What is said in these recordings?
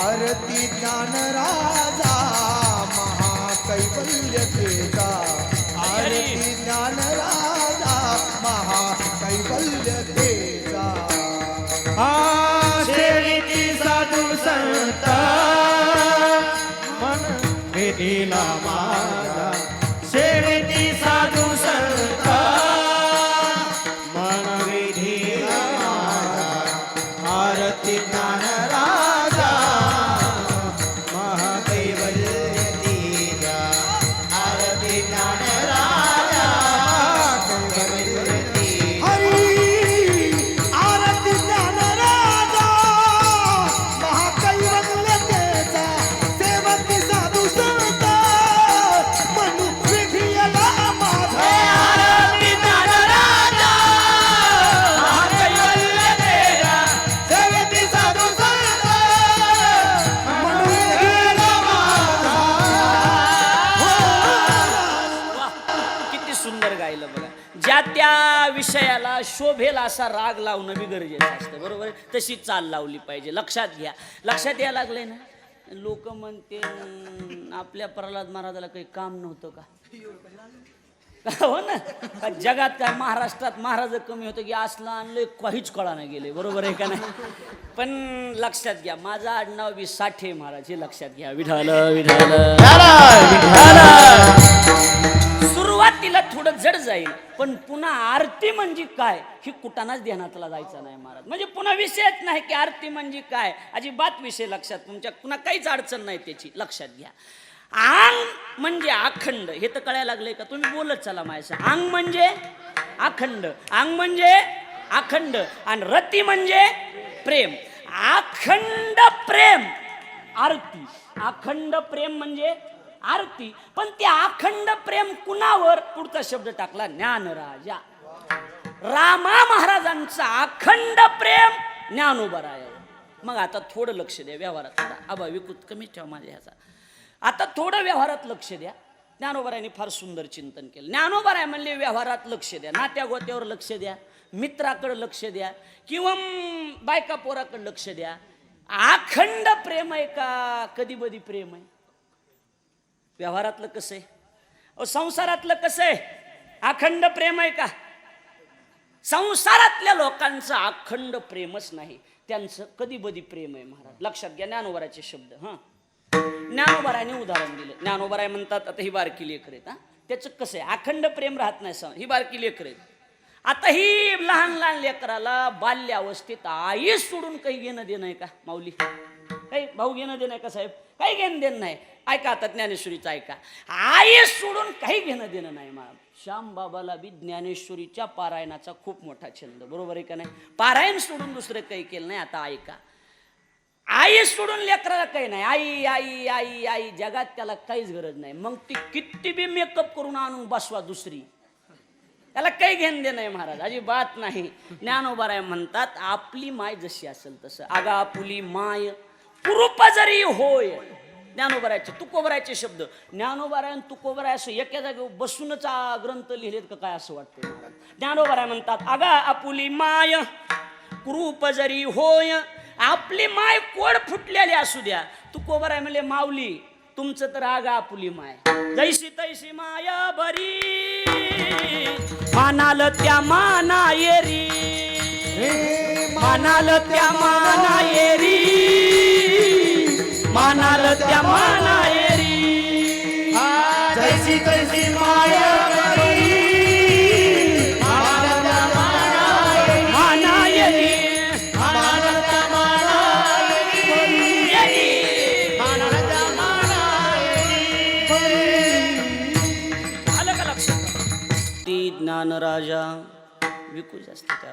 आरती ज्ञान शोभेल असा राग लावणं बी गरजेचं असतं बरोबर आहे? तशी चाल लावली पाहिजे. लक्षात घ्या. लक्षात यायला लागले ना? लोक म्हणते "अं, आपल्या प्रल्हाद महाराजाला काही काम नव्हतं का? हो ना? का जगात काय महाराष्ट्रात महाराज कमी होतं की असलं आणलं काहीच कळानं गेले बरोबर आहे का नाही? पण लक्षात घ्या माझं आडनाव बी साठे महाराज हे लक्षात घ्या. विठाल विठाल सुरुवातीला थोडं जड जाईल. पण पुन्हा आरती म्हणजे काय? ही कुटानाच ध्यानातला जायचा नाही महाराज. म्हणजे पुन्हा विषयच नाही की आरती म्हणजे काय? अजिबात विषय लक्षात तुमच्या पुन्हा काहीच अडचण नाही त्याची. लक्षात घ्या. आंग म्हणजे अखंड. हे तर कळायला लागले का? तुम्ही बोलत चला माझ्या आंग म्हणजे अखंड. आंग म्हणजे अखंड. आणि रती म्हणजे प्रेम. अखंड प्रेम. आरती. अखंड प्रेम म्हणजे आरती पण ते अखंड प्रेम कुणावर? पुढचा शब्द टाकला ज्ञानराजा. रामा महाराजांचा अखंड प्रेम ज्ञानोबराय मग आता थोडं लक्ष द्या व्यवहारात. आबा विकृत कमी ठेवा माझ्या ह्याचा. आता थोडं व्यवहारात लक्ष द्या. ज्ञानोबरायने फार सुंदर चिंतन केलं. ज्ञानोबराय म्हणले व्यवहारात लक्ष द्या. नात्या गोत्यावर लक्ष द्या. मित्राकडं लक्ष द्या. किंवा बायका पोराकडं लक्ष द्या. अखंड प्रेम आहे का? कधी बधी प्रेम आहे? व्यवहारातलं कसं आहे? अहो संसारातलं कसं आहे? अखंड प्रेम आहे का? संसारातल्या लोकांचं अखंड प्रेमच नाही. त्यांचं कधी बधी प्रेम आहे महाराज? लक्षात घ्या ज्ञानोबराचे शब्द हां? ज्ञानोबराने उदाहरण दिलं. ज्ञानोबराय म्हणतात आता ही बारकी लेकर आहेत हा? त्याचं कसं आहे? अखंड प्रेम राहत नाही सं ही बारकी लेकर आहेत. आता ही लहान लहान लेकराला बाल्य अवस्थेत आई सोडून काही घेणं देणं आहे का माऊली? काही भाऊ घेणं देणं आहे का साहेब? काही घेणं देणं नाही. ऐका आता ज्ञानेश्वरीचं ऐका. आई सोडून काही घेणं देणं नाही मला. श्याम बाबाला बी ज्ञानेश्वरीच्या पारायणाचा खूप मोठा छंद. बरोबर आहे का नाही? पारायण सोडून दुसरं काही केलं नाही आता ऐका. आई सोडून लेकराला काही नाही. आई आई आई आई जगात त्याला काहीच गरज नाही. मग ती किती बी मेकअप करून आणून बसवा दुसरी. त्याला काही घेणं देणं आहे महाराज. अजिबात नाही. ज्ञानोबाराय म्हणतात आपली माय जशी असेल तसं. आगा आपुली माय. कुरूप जरी होय ज्ञानोबरायचे तुकोबरायचे शब्द ज्ञानोबराय आणि तुकोबराय असं एका जागेवर बसूनच ग्रंथ लिहिलेत का काय असं वाटतं ज्ञानोबराय म्हणतात अगा आपुली माय कुरूप जरी होय आपली माय कोड फुटलेली असू द्या. तुकोबराय म्हणले माऊली तुमचं तर आगा आपुली माय. जैशी तैशी माया बरी मानाल त्या माना येरी मानाल त्या माना येरी. मानाल त्या माना येरी जैसी तैसी माया माना येरी येरी. आलं का लक्षात? ती ज्ञान राजा विकू जास्त त्या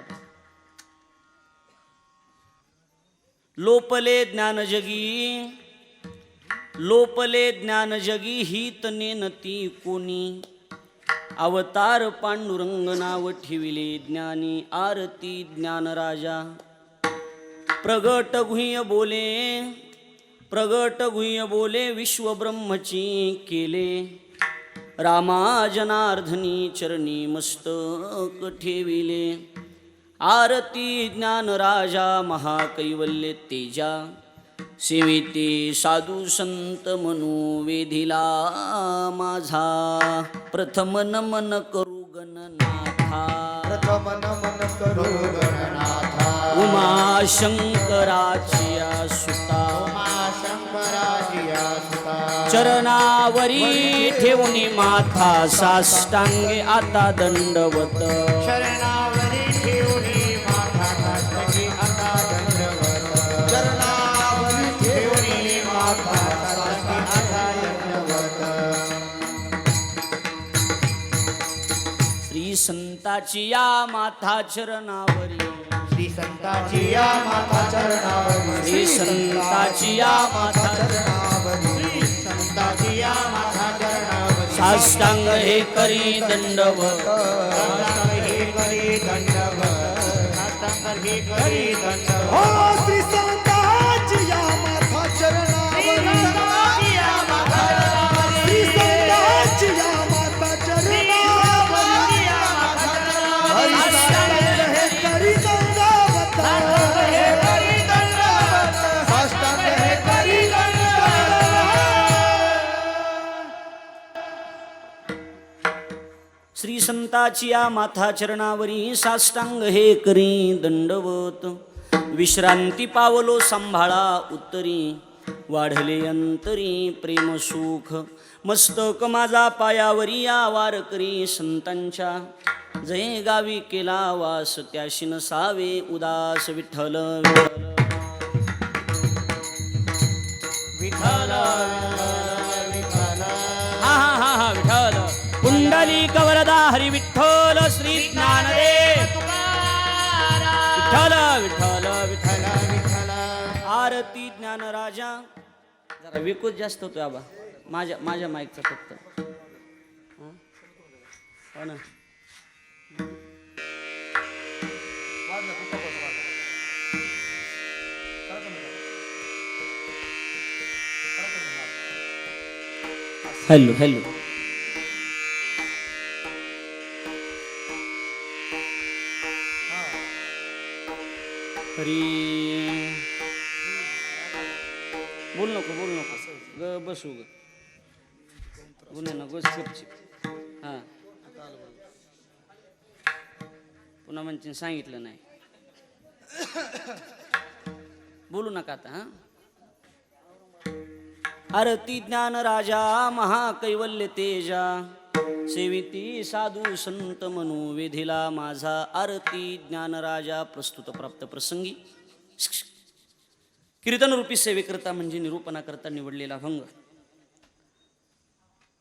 लोपले ज्ञान जगी लोपले ज्ञान जगी ही नेनती कोणी. अवतार पांडुरंग नाव ठेविले ज्ञानी आरती ज्ञान राजा प्रगट गुह्य बोले प्रगट गुह्य बोले विश्वब्रह्मची केले. रामा जनार्धनी चरणी मस्तक ठेविले. आरती ज्ञान राजा महाकैवल्य तेजा. सेविते साधू संत मनो वेधिला माझा. प्रथम नमन करू गणनाथा. प्रथम नमन करू गणनाथा. उमा शंकराचिया सुता शंकराजिया सुता चरणावरी ठेवून माथा साष्टांगे आता दंडवत. शरणावरी संताची या माथा चरणावरी श्री संताची या माता चरणावरी श्री संताची या माथा चरणावरी श्री संताची या माता चरणावरी साष्टांग हे करी दंडवत. साष्टांग हे करी दंडवत. साष्टांग हे करी दंडवत. हो श्री दत्ताची या माथा चरणावरी साष्टांग हे करी दंडवत. विश्रांती पावलो सांभाळा उत्तरी वाढले अंतरी प्रेम सुख. मस्तक माझा पायावरी या वार करी संतांच्या. जय गावी केला वास त्याशी नसावे उदास विठ्ठल विठ्ठल. विठ्ठल. हरी विठ्ठल श्री ज्ञानदेव विठ्ठल विठ्ठल विठ्ठल विठ्ठल। आरती ज्ञान राजा। जरा विकूच जास्त होतो आबा माझ्या माझ्या माईकचा फक्त. हो ना. Hello hello. तिने सांगितलं नाही. बोलू नका आता आरती ज्ञान राजा महाकैवल्य तेजा सेविती साधू संत मनु वेधिला माझा आरती ज्ञान राजा प्रस्तुत प्राप्त प्रसंगी. कीर्तन रूपी सेवेकरता म्हणजे निरूपणाकरता निवडलेला भंग.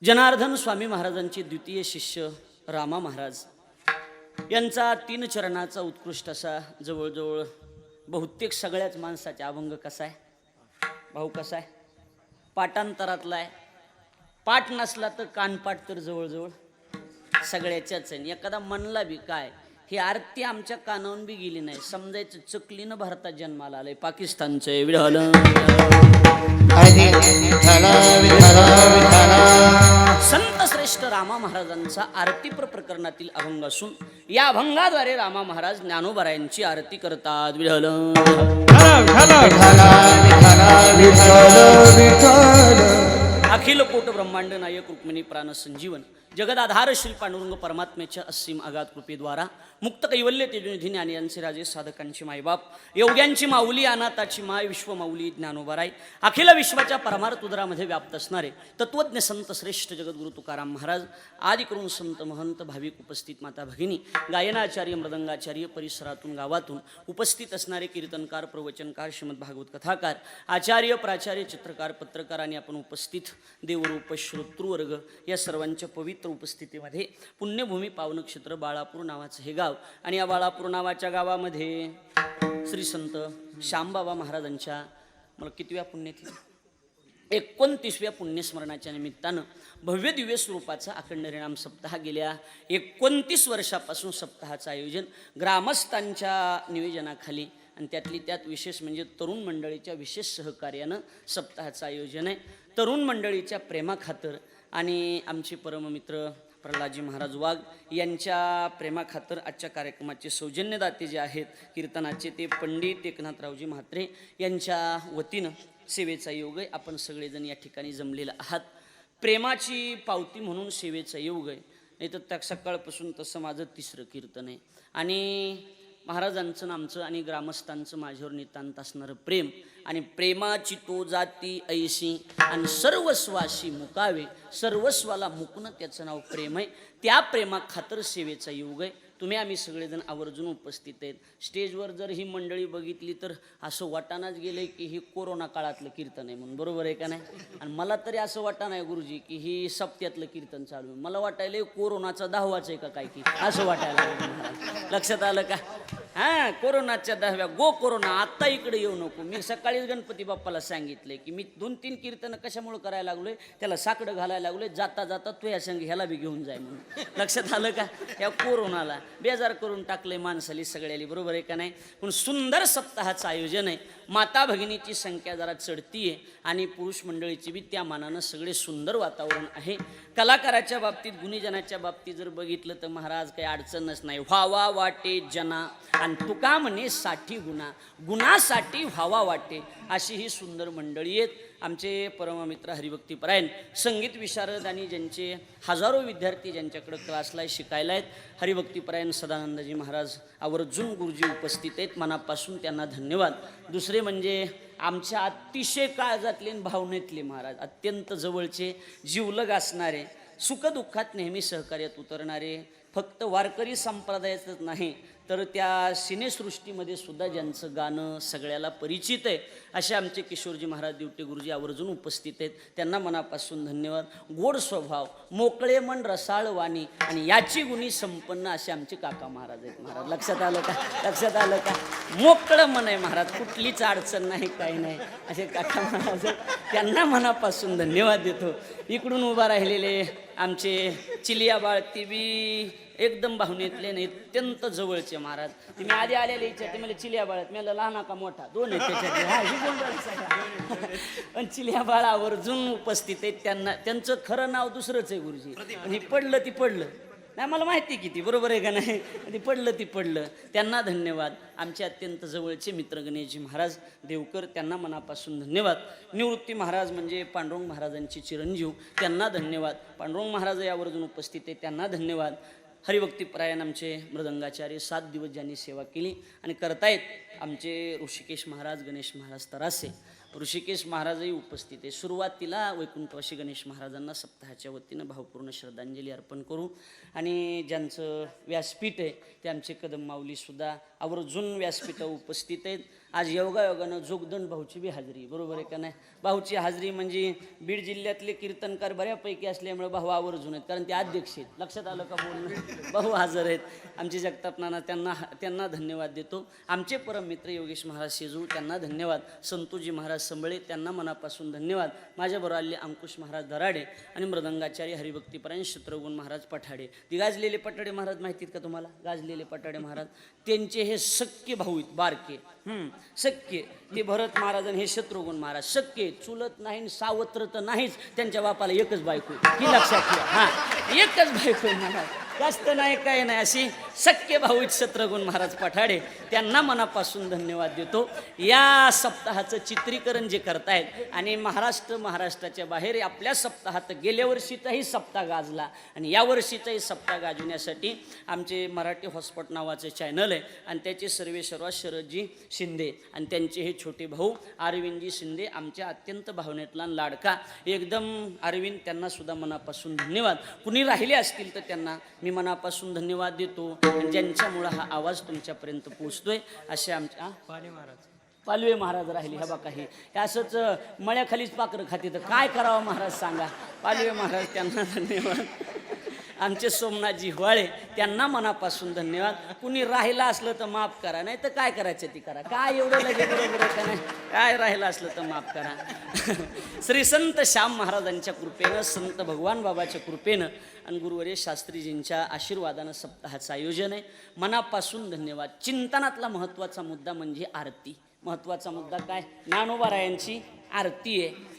जनार्दन स्वामी महाराजांचे द्वितीय शिष्य रामा महाराज. यांचा तीन चरणाचा उत्कृष्ट असा जवळजवळ बहुतेक सगळ्याच माणसाचा अभंग कसा आहे? भाऊ कसा आहे? पाठांतरातला आहे. पाठ नसला तर कानपाठ तर जवळजवळ सगळ्याच्याच आहे. एखादा म्हणला बी काय ही आरती आमच्या कानावून बी गेली नाही. समजायचं चकलीनं भारतात जन्माला आलंय. पाकिस्तानचं विठ्ठल. संत श्रेष्ठ रामा महाराजांचा आरती प्र प्रकरणातील अभंग असून या अभंगाद्वारे रामा महाराज ज्ञानोबरायांची आरती करतात. विठल अखिल कोट ब्रह्मांड नायक रुक्मिणी प्राण संजीवन जगदाधारशील पांडुरंग परमात्म्याच्या असीम आघात कृपेद्वारा मुक्त कैवल्य तेजुनिधि ज्ञान यांचे राजे साधकांची मायबाप. योग्यांची माऊली अनाथाची माय विश्व माऊली ज्ञानोबाराय. अखिल विश्वाच्या परमार्थ उदरामध्ये व्याप्त असणारे तत्वज्ञ संत श्रेष्ठ जगद्गुरु तुकाराम महाराज आदी करून संत महंत भाविक उपस्थित माता भगिनी गायनाचार्य मृदंगाचार्य परिसरातून गावातून उपस्थित असणारे कीर्तनकार प्रवचनकार श्रीमद भागवत कथाकार आचार्य प्राचार्य चित्रकार पत्रकार आणि आपण उपस्थित देवरूप श्रोतृवर्ग या सर्वांच्या पवित्र उपस्थितीमध्ये पुण्यभूमी पावनक्षेत्र बाळापूर नावाचं हे गाव आणि या बाळापूर नावाच्या गावामध्ये श्री संत श्यामबाबा महाराजांच्या मला कितव्या पुण्यतिथी? एकोणतीसव्या पुण्यस्मरणाच्या निमित्तानं भव्य दिव्य स्वरूपाचा अखंड रिणाम सप्ताह गेल्या. एकोणतीस वर्षापासून सप्ताहाचं आयोजन ग्रामस्थांच्या नियोजनाखाली आणि त्यातली त्यात विशेष म्हणजे तरुण मंडळीच्या विशेष सहकार्यानं सप्ताहाचं आयोजन आहे. तरुण मंडळीच्या प्रेमाखातर आणि आमचे परममित्र प्रल्हादजी महाराज वाघ यांच्या प्रेमाखातर आजच्या कार्यक्रमाचे सौजन्यदाते जे आहेत कीर्तनाचे ते पंडित एकनाथरावजी म्हात्रे यांच्या वतीनं सेवेचा योग आहे. आपण सगळेजण या ठिकाणी जमलेलं आहात. प्रेमाची पावती म्हणून सेवेचा योग आहे. नाही तर त्या सकाळपासून तसं माझं तिसरं कीर्तन आहे. आणि महाराजांचं आमचं आणि ग्रामस्थांचं माझ्यावर नितांत असणारं प्रेम. आणि प्रेमाची तो जाती ऐशी आणि सर्वस्वाशी मुकावे. सर्वस्वाला मुकणं त्याचं नाव प्रेम आहे. त्या प्रेमा खातर सेवेचा योग आहे. तुम्ही आम्ही सगळेजण आवर्जून उपस्थित आहेत. स्टेजवर जर ही मंडळी बघितली तर असं वाटाणाच गेलंय की ही कोरोना काळातलं कीर्तन आहे म्हणून. बरोबर आहे का नाही? आणि मला तरी असं वाटा नाही गुरुजी की ही सप्त्यातलं कीर्तन चालू आहे. मला वाटायला कोरोनाचा दहावाच आहे का काय की? असं वाटायला लक्षात आलं का? हा कोरोनाच्या दहाव्या गो कोरोना आत्ता इकडे येऊ नको. मी सकाळीच गणपती बाप्पाला सांगितलंय की मी दोन तीन कीर्तन कशामुळे करायला लागलोय? त्याला साकडं घालायला लागलोय. जाता जाता तू या संघ ह्याला बी घेऊन जाय म्हणून. लक्षात आलं का? या कोरोनाला बेजार करून टाकलंय माणसाली सगळ्याली. बरोबर आहे का नाही? पण सुंदर सप्ताहाचं आयोजन आहे. माता भगिनीची संख्या जरा चढती आहे आणि पुरुष मंडळीची बी त्या मानानं सगळे सुंदर वातावरण आहे. कलाकाराच्या बाबतीत गुणीजनाच्या बाबतीत जर बघितलं तर महाराज काही अडचणच नाही. व्हावा वाटे जना. आणि तुका म्हणे साठी गुणा गुणासाठी व्हावा वाटे अशी ही सुंदर मंडळी आहेत. आमचे परममित्र हरिभक्तीपरायण संगीत विशारद आणि ज्यांचे हजारो विद्यार्थी ज्यांच्याकडे क्लासला आहे, शिकायला आहेत हरिभक्तीपरायण सदानंदजी महाराज आवर्जून गुरुजी उपस्थित आहेत. मनापासून त्यांना धन्यवाद. दुसरे म्हणजे आमच्या अतिशय काळजातले भावनेतले महाराज अत्यंत जवळचे जीवलग असणारे सुखदुःखात नेहमी सहकार्यात उतरणारे फक्त वारकरी संप्रदायाचंच नाही तर त्या सिनेसृष्टीमध्ये सुद्धा ज्यांचं गाणं सगळ्याला परिचित आहे असे आमचे किशोरजी महाराज दिवटे गुरुजी आवर्जून उपस्थित आहेत. त्यांना मनापासून धन्यवाद. गोड स्वभाव मोकळे मन रसाळ वाणी आणि याची गुणी संपन्न असे आमचे काका महाराज आहेत. महाराज लक्षात आलं का? लक्षात आलं का? मोकळं मन आहे महाराज. कुठलीच अडचण नाही काही नाही. असे काका महाराज आहेत. त्यांना मनापासून धन्यवाद देतो. इकडून उभा राहिलेले आमचे चिलिया बाळ ती बी एकदम भावनेतले नाही अत्यंत जवळचे महाराज. तुम्ही आधी आलेले इच्छा ते मला चिलिया बाळात मला लहाना का मोठा? दोन आहेत त्याच्यात पण चिलिया बाळ आवर्जून उपस्थित आहेत त्यांना त्यांचं खरं नाव दुसरंच आहे गुरुजी. आणि हे पडलं ती पडलं. नाही मला माहिती किती बरोबर आहे का नाही? ती पडलं ती पडलं. त्यांना धन्यवाद. आमचे अत्यंत जवळचे मित्र गणेशजी महाराज देवकर त्यांना मनापासून धन्यवाद. निवृत्ती महाराज म्हणजे पांडुरंग महाराजांचे चिरंजीव त्यांना धन्यवाद. पांडुरंग महाराज यावरून उपस्थित आहे त्यांना धन्यवाद. हरिभक्तीपरायण आमचे मृदंगाचार्य सात दिवस ज्यांनी सेवा केली. आणि करतायत आमचे ऋषिकेश महाराज गणेश महाराज तरासे. ऋषिकेश महाराजही उपस्थित आहे. सुरुवातीला वैकुंठवासी गणेश महाराजांना सप्ताहाच्या वतीनं भावपूर्ण श्रद्धांजली अर्पण करू. आणि ज्यांचं व्यासपीठ आहे ते आमचे कदम माऊलीसुद्धा आवर्जून व्यासपीठावर उपस्थित आहेत. आज योगायोगानं जोगदंड भाऊची बी हाजरी बरोबर आहे का नाही? भाऊची हाजरी म्हणजे बीड जिल्ह्यातले कीर्तनकार बऱ्यापैकी असल्यामुळे भाऊ आवर्जून आहेत कारण ते अध्यक्ष आहेत. लक्षात आलं का बोलणं? भाऊ हजर आहेत. आमचे जगताप नाना त्यांना त्यांना धन्यवाद देतो. आमचे परम मित्र योगेश महाराज शेजू त्यांना धन्यवाद. संतोजी महाराज संबळे त्यांना मनापासून धन्यवाद. माझ्याबरोबर आले अंकुश महाराज दराडे आणि मृदंगाचार्य हरिभक्तीपरायण शत्रुघ्न महाराज पठाडे. ती गाजलेले पठाडे महाराज माहिती आहेत का तुम्हाला? गाजलेले पठाडे महाराज. त्यांचे हे सख्य भाऊ आहेत बारके. शक्य ते भरत महाराज आणि हे शत्रुघ्न महाराज शक्य चुलत नाही सावत्र तर नाहीच त्यांच्या बापाला एकच बायको ही लक्षात ठेवा. हा एकच बायको महाराज. जास्त नाही काय नाही. अशी शक्य भाऊ शत्रगुण महाराज पठाडे त्यांना मनापासून धन्यवाद देतो. या सप्ताहाचं चित्रीकरण जे करतायत आणि महाराष्ट्र महाराष्ट्राच्या बाहेर आपल्या सप्ताहात गेल्या वर्षीचाही सप्ताह गाजला आणि या वर्षीचाही सप्ताह गाजवण्यासाठी आमचे मराठी हॉस्पॉट नावाचं चॅनल आहे आणि त्याचे सर्वे सर्वात शरदजी शिंदे आणि त्यांचे हे छोटे भाऊ अरविंदजी शिंदे आमच्या अत्यंत भावनेतला लाडका. एकदम अरविंद त्यांना सुद्धा मनापासून धन्यवाद. कुणी राहिले असतील तर त्यांना मी मनापासून धन्यवाद देतो. आणि ज्यांच्यामुळं हा आवाज तुमच्यापर्यंत पोचतोय असे आमच्या पालवे महाराज. राहिले ह्या बघा हे. असंच मळ्याखालीच पाखरं खाते. तर काय करावं महाराज सांगा. पालवे महाराज त्यांना धन्यवाद. आमचे सोमनाथजी हिवाळे त्यांना मनापासून धन्यवाद. कुणी राहिलं असलं तर माफ करा नाही तर काय करायचं ती करा. काय एवढं लगेच का नाही काय राहिलं असलं तर माफ करा. श्री संत श्याम महाराजांच्या कृपेनं संत भगवान बाबाच्या कृपेनं आणि गुरुवर्य शास्त्रीजींच्या आशीर्वादानं सप्ताहाचं आयोजन आहे. मनापासून धन्यवाद. चिंतनातला महत्त्वाचा मुद्दा म्हणजे आरती. महत्त्वाचा मुद्दा काय? ज्ञानोबारायांची आरती आहे.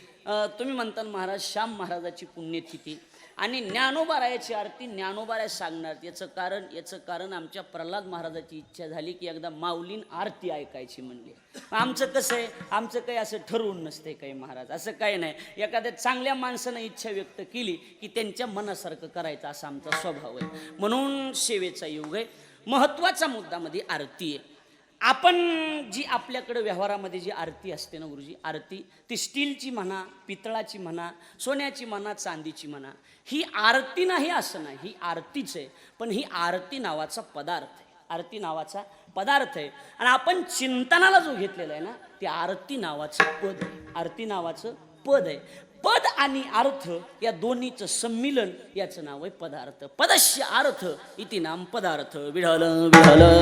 तुम्ही म्हणता महाराज श्याम महाराजाची पुण्यतिथी. आणि ज्ञानोबारायाची आरती ज्ञानोबाराय सांगणार. याचं कारण याचं कारण आमच्या प्रल्हाद महाराजाची इच्छा झाली की एकदा माऊलीन आरती ऐकायची म्हणली. आमचं कसं आहे आमचं काही असं ठरवून नसते काही महाराज. असं काही नाही. एखाद्या चांगल्या माणसानं इच्छा व्यक्त केली की त्यांच्या मनासारखं करायचं असा आमचा स्वभाव आहे. म्हणून सेवेचा योग आहे. महत्त्वाचा मुद्दामध्ये आरती आहे. आपण जी आपल्याकडं व्यवहारामध्ये जी आरती असते ना गुरुजी आरती ती स्टीलची म्हणा पितळाची म्हणा सोन्याची म्हणा चांदीची म्हणा ही आरती नाही असं नाही ही आरतीच आहे. पण ही आरती नावाचा पदार्थ आहे. आरती नावाचा पदार्थ आहे. आणि आपण चिंतनाला जो घेतलेला आहे ना ते आरती नावाचं पद आहे. आरती नावाचं पद आहे. पद आणि अर्थ या दोन्हीचं संमिलन याचं नाव आहे पदार्थ. पदस्य अर्थ इति नाम पदार्थ. विढल विढल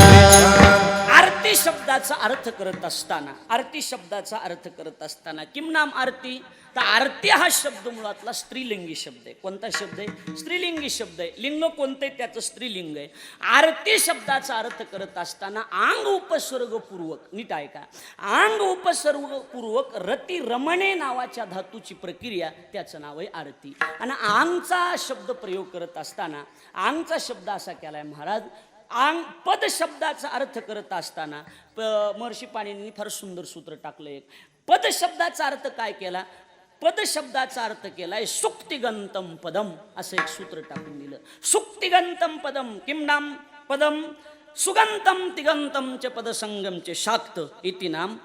शब्दाचा अर्थ करत असताना आरती शब्दाचा अर्थ करत असताना किमनाम आरती? तर आरती हा शब्द मुळातला स्त्रीलिंगी शब्द आहे. कोणता शब्द आहे? स्त्रीलिंगी शब्द आहे. लिंग कोणतं? आहे त्याचं स्त्रीलिंग आहे. आरती शब्दाचा अर्थ करत असताना आंग उपसर्गपूर्वक नीट आहे का आंग उपसर्गपूर्वक रती रमणे नावाच्या धातूची प्रक्रिया त्याचं नाव आहे आरती. आणि आंगचा शब्द प्रयोग करत असताना आंगचा शब्द असा केलाय महाराज आंग पद शब्दाचा अर्थ करत असताना प महर्षी पाणींनी फार सुंदर सूत्र टाकलं एक पद शब्दाचा अर्थ काय केला? पद शब्दाचा अर्थ केलाय सुक्तिगंतम पदम असं एक सूत्र टाकून दिलं. सुक्तिगंतम पदम किमनाम पदम. सुगंतम तिगंतम च पदसंगम शाक्त इति नाम.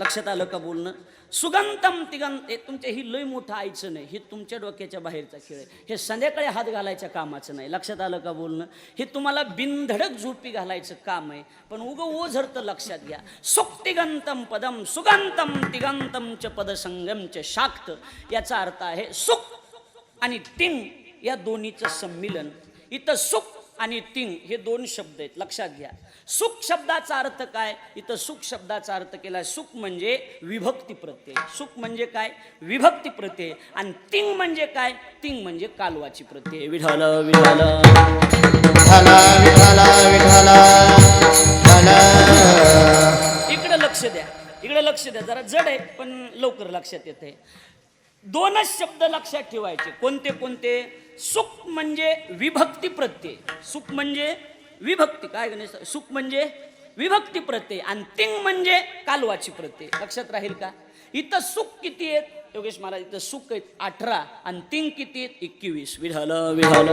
लक्षात आलं का बोलणं? सुगंतम तिगंत हे तुमच्या ही लय मोठं आईचं नाही हे तुमच्या डोक्याच्या बाहेरचा खेळ आहे. हे संध्याकाळी हात घालायच्या कामाचं नाही. लक्षात आलं का बोलणं? हे तुम्हाला बिनधडक झोपी घालायचं काम आहे. पण उग ओझरतं लक्षात घ्या. सुक्तिगंतम पदम सुगंतम तिगंतम च पदसंगम च शाक्त. याचा अर्थ आहे सुख आणि तिंग या दोन्हीचं संमिलन. इथं सुख आणि तिंग हे दोन शब्द आहेत लक्षात घ्या. सुख शब्दाचा अर्थ काय? इथं सुख शब्दाचा अर्थ केला सुख म्हणजे विभक्ती प्रत्यय. सुख म्हणजे काय? विभक्ती प्रत्यय. आणि तिंग म्हणजे काय? तिंग म्हणजे कालवाची प्रत्यय. विढाल विढाल इकडे लक्ष द्या. इकडे लक्ष द्या. जरा जड आहे पण लवकर लक्षात येते दोनच शब्द लक्षात ठेवायचे. कोणते कोणते? सुख म्हणजे विभक्ती प्रत्यय. सुख म्हणजे विभक्ती. काय गणेश? सुख म्हणजे विभक्ती प्रत्यय आणि तिंग म्हणजे कालवाची प्रत्यय. लक्षात राहील का? इथं सुख किती आहेत? योगेश महाराज इथं सुख आहेत अठरा आणि तिंग किती आहेत? एकवीस. विढाल विढाल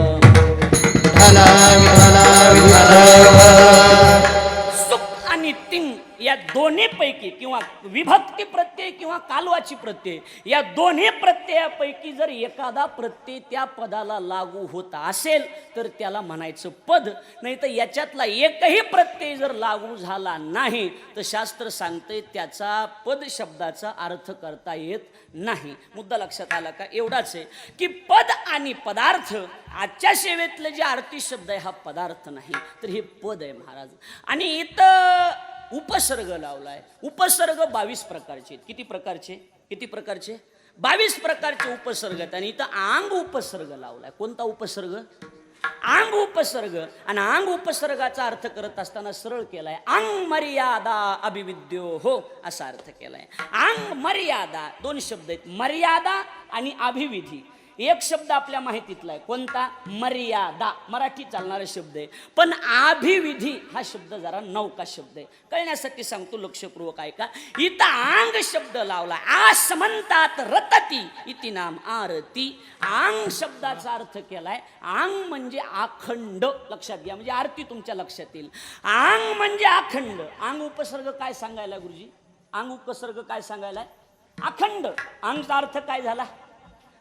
या दोन्हीपैकी किंवा विभक्ती प्रत्यय किंवा कालवाची प्रत्यय या दोन्ही प्रत्ययापैकी जर एखादा प्रत्यय त्या पदाला लागू होत असेल तर त्याला म्हणायचं पद. नाही तर याच्यातला एकही प्रत्यय जर लागू झाला नाही तर शास्त्र सांगते त्याचा पद शब्दाचा अर्थ करता येत नाही. मुद्दा लक्षात आला का? एवढाच आहे की पद आणि पदार्थ आजच्या सेवेतले जे आरती शब्द आहे हा पदार्थ नाही. तर हे पद आहे महाराज. आणि इथं उपसर्ग लावलाय. उपसर्ग बावीस प्रकारचे आहेत. किती प्रकारचे? किती प्रकारचे? बावीस प्रकारचे उपसर्ग आहेत. आणि इथं आंग उपसर्ग लावलाय. कोणता उपसर्ग? आंग उपसर्ग. आणि आंग उपसर्गाचा अर्थ करत असताना सरळ केलाय. अंग मर्यादा अभिविद्यो. हो असा अर्थ केलाय. अंग मर्यादा दोन शब्द आहेत. मर्यादा आणि अभिविधी. एक शब्द आपल्या माहितीतला आहे. कोणता? मर्यादा. मराठी चालणारा शब्द आहे. पण आभिविधी हा शब्द जरा नौका शब्द आहे. कळण्यासाठी सांगतो लक्षपूर्वक ऐका. इथं आंग शब्द लावला. आस म्हणतात रतती. इति नाम आरती. आंग शब्दाचा अर्थ केलाय. आंग म्हणजे आखंड लक्षात घ्या. म्हणजे आरती तुमच्या लक्षात येईल. आंग म्हणजे आखंड आंग उपसर्ग काय सांगायला गुरुजी? आंग उपसर्ग काय सांगायला अखंड. आंगचा अर्थ काय झाला?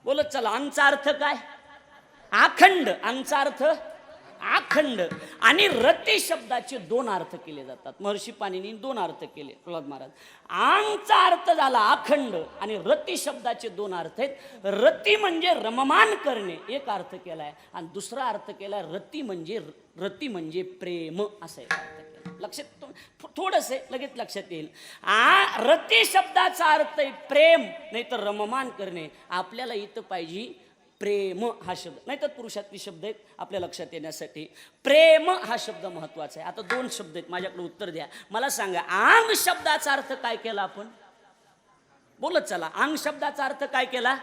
बोलत चला अंगचा अर्थ काय? आखंड अंगचा अर्थ आखंड. आणि रती शब्दाचे दोन अर्थ केले जातात. महर्षी पाणिनी दोन अर्थ केले प्रल्हाद महाराज. आंगचा अर्थ झाला आखंड आणि रती शब्दाचे दोन अर्थ आहेत. रती म्हणजे रममान करणे एक अर्थ केलाय. आणि दुसरा अर्थ केलाय रती म्हणजे रती म्हणजे प्रेम असा एक अर्थ केला लक्षात थोडस लगेच लक्षात येईल. आ रती शब्दाचा अर्थ आहे प्रेम नाही तर रममान करणे. आपल्याला इथं पाहिजे प्रेम हा शब्द. नाही तर पुरुषातली शब्द आहेत आपल्या लक्षात येण्यासाठी. प्रेम हा शब्द महत्त्वाचा आहे. आता दोन शब्द आहेत माझ्याकडे उत्तर द्या. मला सांगा आंग शब्दाचा अर्थ काय केला आपण? बोलत चला. अंग शब्दाचा अर्थ काय केला?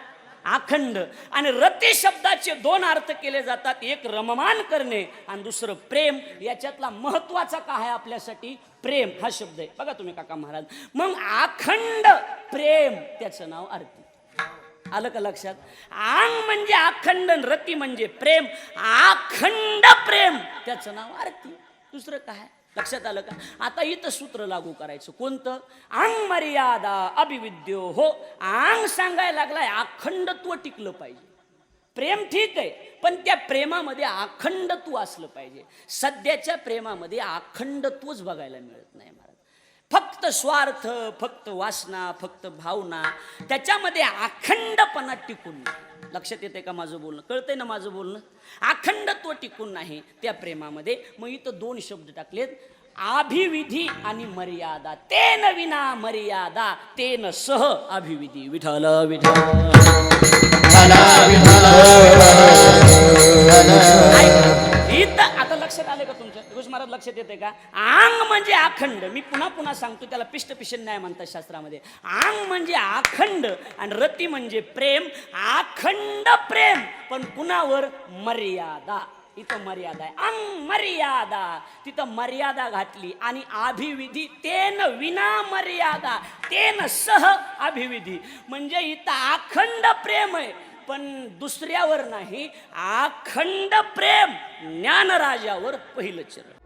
अखंड आणि रती शब्दाचे दोन अर्थ केले जातात. एक रममान करणे आणि दुसरं प्रेम. याच्यातला महत्त्वाचा काय आहे आपल्यासाठी? प्रेम हा शब्द आहे. बघा तुम्ही काका महाराज. मग अखंड प्रेम त्याचं नाव आरती. आलं का लक्षात? आंग म्हणजे अखंड रती म्हणजे प्रेम. अखंड प्रेम त्याचं नाव आरती. दुसरं काय? लक्षात आलं का? आता इथं सूत्र लागू करायचं. कोणतं? आंग मर्यादा अभिविद्यो हो. आंग सांगायला लागलाय अखंडत्व टिकलं पाहिजे. प्रेम ठीक आहे पण त्या प्रेमामध्ये अखंडत्व असलं पाहिजे. सध्याच्या प्रेमामध्ये अखंडत्वच बघायला मिळत नाही महाराज. फक्त स्वार्थ फक्त वासना फक्त भावना त्याच्यामध्ये अखंडपणा टिकून नाही. लक्षात येते का माझं बोलणं? कळतंय ना माझं बोलणं? अखंडत्व टिकून नाही त्या प्रेमामध्ये. मग इथं दोन शब्द टाकलेत. अभिविधी आणि मर्यादा. तेन विना मर्यादा तेन सह अभिविधी. विठ्ठल. ऐका. लक्षात येते का? आंग म्हणजे अखंड. मी पुन्हा पुन्हा सांगतो त्याला पिष्टपिशन नाही म्हणतात शास्त्रामध्ये. आंग म्हणजे अखंड आणि रती म्हणजे प्रेम. अखंड प्रेम. पण कुणावर? मर्यादा. इथं मर्यादा आहे. अंग मर्यादा. तिथं मर्यादा घातली आणि अभिविधी तेन विना मर्यादा. तेन सह अभिविधी. म्हणजे इथं अखंड प्रेम आहे. पण दुसऱ्यावर नाही. अखंड प्रेम ज्ञानराजावर पहिलं चरण.